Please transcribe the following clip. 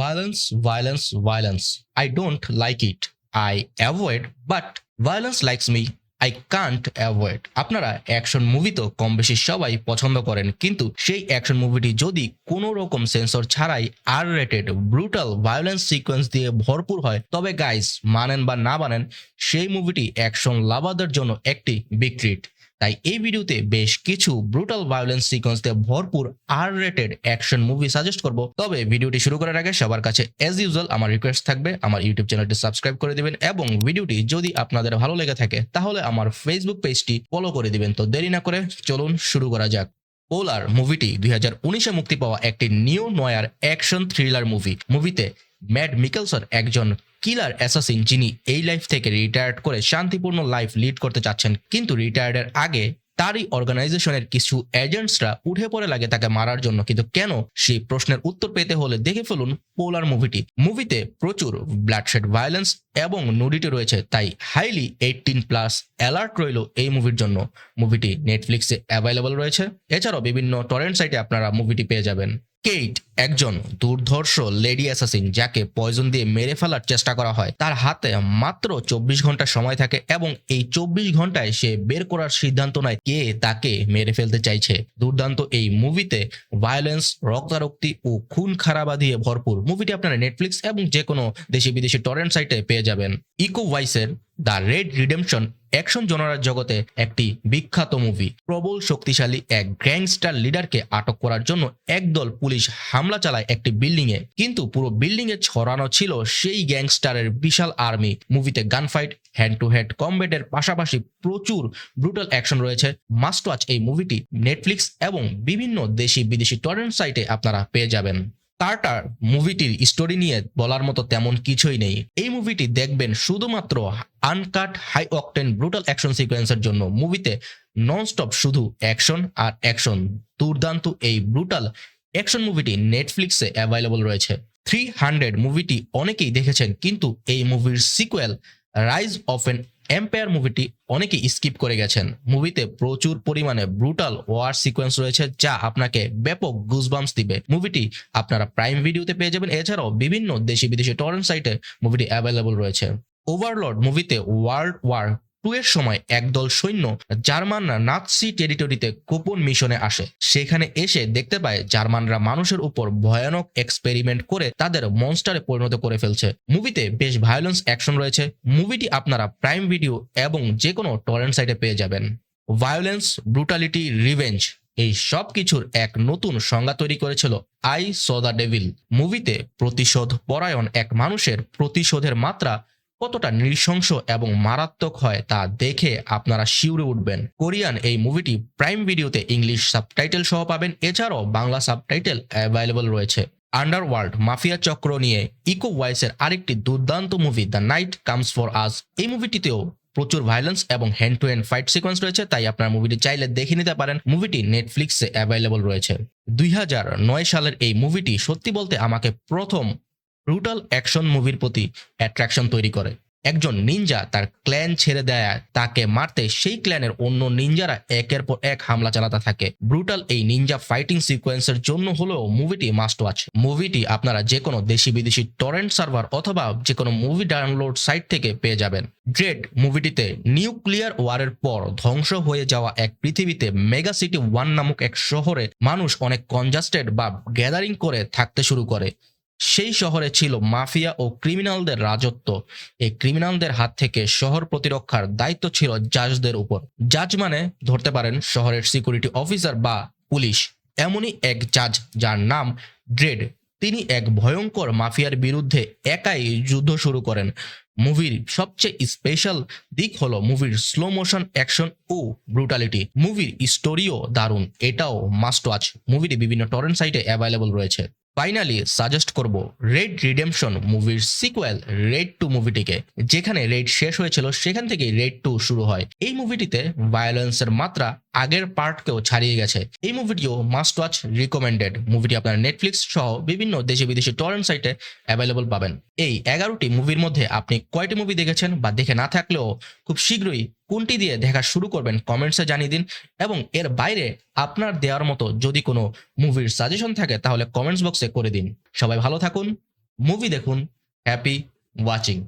Violence, violence, violence. I don't like it. I avoid, but violence likes me. I can't avoid আপনারা action movie তো কম বেশি সবাই পছন্দ করেন কিন্তু সেই অ্যাকশন মুভিটি যদি কোনো রকম সেন্সর ছাড়াই R rated brutal violence sequence দিয়ে ভরপুর হয় তবে গাইস মানেন বা না মানেন সেই মুভিটি অ্যাকশন লাভারদের জন্য একটি বিগ ট্রিট তাই এই ভিডিওতে বেশ কিছু ব্রুটাল ভায়োলেন্স সিকোয়েন্স দিয়ে ভরপুর R rated action movie suggest করব। তবে ভিডিওটি শুরু করার আগে সবার কাছে এজ ইউজুয়াল আমার রিকোয়েস্ট থাকবে আমার ইউটিউব চ্যানেলটি সাবস্ক্রাইব করে দিবেন এবং ভিডিওটি যদি আপনাদের ভালো লেগে থাকে, তাহলে আমার ফেসবুক পেজটি ফলো করে দিবেন। তো দেরি না করে চলুন শুরু করা যাক। পোলার মুভিটি দুই মুক্তি পাওয়া একটি neo noir action thriller movie মুভিতে ম্যাড মিকেলসন একজন কিলার অ্যাসাসিন যিনি এই লাইফ থেকে রিটায়ার্ড করে শান্তিপূর্ণ লাইফ লিড করতে চাচ্ছেন। কিন্তু রিটায়ার্ডের আগে তারই অর্গানাইজেশনের কিছু এজেন্টসরা উঠে পড়ে লাগে তাকে মারার জন্য। কিন্তু কেন? সেই প্রশ্নের উত্তর পেতে হলে দেখে ফেলুন পোলার মুভিটি মুভিতে প্রচুর ব্লাডশেড ভায়োলেন্স এবং নুডিটি রয়েছে, তাই হাইলি এইটিন প্লাস অ্যালার্ট রইল এই মুভির জন্য। মুভিটি নেটফ্লিক্সে অ্যাভেলেবল রয়েছে। এছাড়াও বিভিন্ন টরেন্ট সাইটে আপনারা মুভিটি পেয়ে যাবেন। কেইট, একজন দুর্ধর্ষ লেডি অ্যাসাসিন যাকে পয়জন দিয়ে মেরে ফেলার চেষ্টা করা হয়। তার হাতে মাত্র চব্বিশ ঘণ্টা সময় থাকে এবং এই চব্বিশ ঘন্টায় সে বের করার সিদ্ধান্ত নেয় কে তাকে মেরে ফেলতে চাইছে। দুর্দান্ত এই মুভিতে ভায়োলেন্স রক্তারক্তি ও খুন খারাপা দিয়ে ভরপুর। মুভিটি আপনারা নেটফ্লিক্স এবং যে কোনো দেশি বিদেশি টরেন্ট সাইটে পেয়ে যাবেন। ইকো ভাইসের দ্য রেড রিডেমশন অ্যাকশন জনরার জগতে একটি বিখ্যাত মুভি প্রবল শক্তিশালী এক গ্যাংস্টার লিডারকে আটক করার জন্য একদল পুলিশ হামলা চালায় একটি বিল্ডিং এ কিন্তু পুরো বিল্ডিং এ ছড়ানো ছিল সেই গ্যাংস্টারের বিশাল আর্মি মুভিতে গানফাইট হ্যান্ড টু হ্যান্ড কম্বেটের পাশাপাশি প্রচুর ব্রুটাল অ্যাকশন রয়েছে। মাস্ট ওয়াচ এই মুভিটি নেটফ্লিক্স এবং বিভিন্ন দেশি বিদেশি টরেন্ট সাইটে আপনারা পেয়ে যাবেন। কার্টার মুভিটির স্টোরি নিয়ে বলার মতো তেমন কিছুই নেই। এই মুভিটি দেখবেন শুধুমাত্র uncut high octane brutal action সিকোয়েন্সের জন্য। মুভিতে ননস্টপ শুধু অ্যাকশন আর অ্যাকশন দুর্দান্ত এই ব্রুটাল অ্যাকশন মুভিটি নেটফ্লিক্সে অ্যাভেলেবল রয়েছে। থ্রি হান্ড্রেড মুভিটি অনেকেই দেখেছেন, কিন্তু এই মুভির sequel Rise of an Empire মুভিটি অনেকে স্কিপ করে গেছেন। মুভিতে প্রচুর পরিমাণে ব্রুটাল ওয়ার সিকোয়েন্স রয়েছে, যা আপনাকে ব্যাপক গুজবামস দিবে। মুভিটি আপনারা প্রাইম ভিডিওতে পেয়ে যাবেন। এছাড়াও বিভিন্ন দেশি বিদেশি টরেন্ট সাইটে মুভিটি অ্যাভেলেবল রয়েছে। ওভারলর্ড মুভিতে ওয়ার্ল্ড ওয়ার টু এর সময় একদল সৈন্য জার্মানরা নাৎসি টেরিটরিতে গোপন মিশনে আসে। সেখানে এসে দেখতে পায় জার্মানরা মানুষের উপর ভয়ানক এক্সপেরিমেন্ট করে তাদের মনস্টারে পরিণত করে ফেলছে। মুভিতে বেশ ভায়োলেন্স অ্যাকশন রয়েছে। মুভিটি আপনারা প্রাইম ভিডিও এবং যে কোনো টরেন্ট সাইটে পেয়ে যাবেন। ভায়োলেন্স ব্রুটালিটি রিভেঞ্জ এই সব কিছুর এক নতুন সংজ্ঞা তৈরি করেছিল আই সদা ডেভিল মুভিতে প্রতিশোধ পরায়ণ এক মানুষের প্রতিশোধের মাত্রা কতটা নৃশংস এবং মারাত্মক হয় তা দেখে আপনারা শিউরে উঠবেন। কোরিয়ান এই মুভিটি প্রাইম ভিডিওতে ইংলিশ সাবটাইটেল সহ পাবেন। এছাড়াও বাংলা সাবটাইটেল অ্যাভেলেবল রয়েছে। আন্ডারওয়ার্ল্ড মাফিয়া চক্র নিয়ে ইকো ওয়াইসের আরেকটি দুর্দান্ত movie, The Night Comes for Us. এই মুভিটিতেও প্রচুর ভায়োলেন্স এবং hand to hand fight sequence রয়েছে, তাই আপনার মুভিটি চাইলে দেখে নিতে পারেন। মুভিটি নেটফ্লিক্সে অ্যাভেলেবল রয়েছে। দুই হাজার নয় সালের এই মুভিটি সত্যি বলতে আমাকে প্রথম ব্রুটাল অ্যাকশন মুভির প্রতি অ্যাট্রাকশন তৈরি করে। একজন নিনজা তার ক্ল্যান ছেড়ে দেয়, তাকে মারতে সেই ক্ল্যানের অন্য নিনজারা একের পর এক হামলা চালাতে থাকে। ব্রুটাল এই নিনজা ফাইটিং সিকোয়েন্সের জন্য হলেও মুভিটি মাস্ট ওয়াচ মুভিটি আপনারা যে কোনো দেশি বিদেশি টরেন্ট সার্ভার অথবা যে কোনো মুভি ডাউনলোড সাইট থেকে পেয়ে যাবেন। ড্রেড মুভিটিতে নিউক্লিয়ার ওয়ারের পর ধ্বংস হয়ে যাওয়া এক পৃথিবীতে মেগা সিটি ওয়ান নামক এক শহরে মানুষ অনেক কনজাস্টেড বা গ্যাদারিং করে থাকতে শুরু করে। সেই শহরে ছিল মাফিয়া ও ক্রিমিনালদের রাজত্ব। এই ক্রিমিনালদের হাত থেকে শহর প্রতিরক্ষার দায়িত্ব ছিল জাজদের উপর। জাজ মানে ধরতে পারেন, শহরের সিকিউরিটি অফিসার বা পুলিশ। এমনই এক জাজ, যার নাম ড্রেড। তিনি এক ভয়ঙ্কর মাফিয়ার বিরুদ্ধে একাই যুদ্ধ শুরু করেন। মুভির সবচেয়ে স্পেশাল দিক হলো মুভির স্লো মোশন অ্যাকশন ও ব্রুটালিটি মুভির স্টোরিও দারুণ। এটাও মাস্ট ওয়াচ মুভিটি বিভিন্ন টরেন্ট সাইটে অ্যাভেলেবল রয়েছে। ফাইনালি সাজেস্ট করব রেড রিডেমশন মুভির সিকুয়েল রেড টু মুভিটিকে যেখানে রেড শেষ হয়েছিল, সেখান থেকে রেড টু শুরু হয়। এই মুভিটিতে ভায়োলেন্সের মাত্রা আগের পার্টকেও ছাড়িয়ে গেছে। এই মুভিটিও মাস্ট ওয়াচ রিকমেন্ডেড মুভিটি আপনার নেটফ্লিক্স সহ বিভিন্ন দেশি বিদেশি টরেন্ট সাইটে অ্যাভেলেবল পাবেন। এই এগারোটি মুভির মধ্যে আপনি কয়টি মুভি দেখেছেন বা দেখে না থাকলেও খুব শীঘ্রই কোনটি দিয়ে দেখা শুরু করবেন, কমেন্টসে জানিয়ে দিন এবং এর বাইরে আপনার দেওয়ার মতো যদি কোনো মুভির সাজেশন থাকে তাহলে কমেন্টস বক্সে করে দিন। সবাই ভালো থাকুন, মুভি দেখুন হ্যাপি ওয়াচিং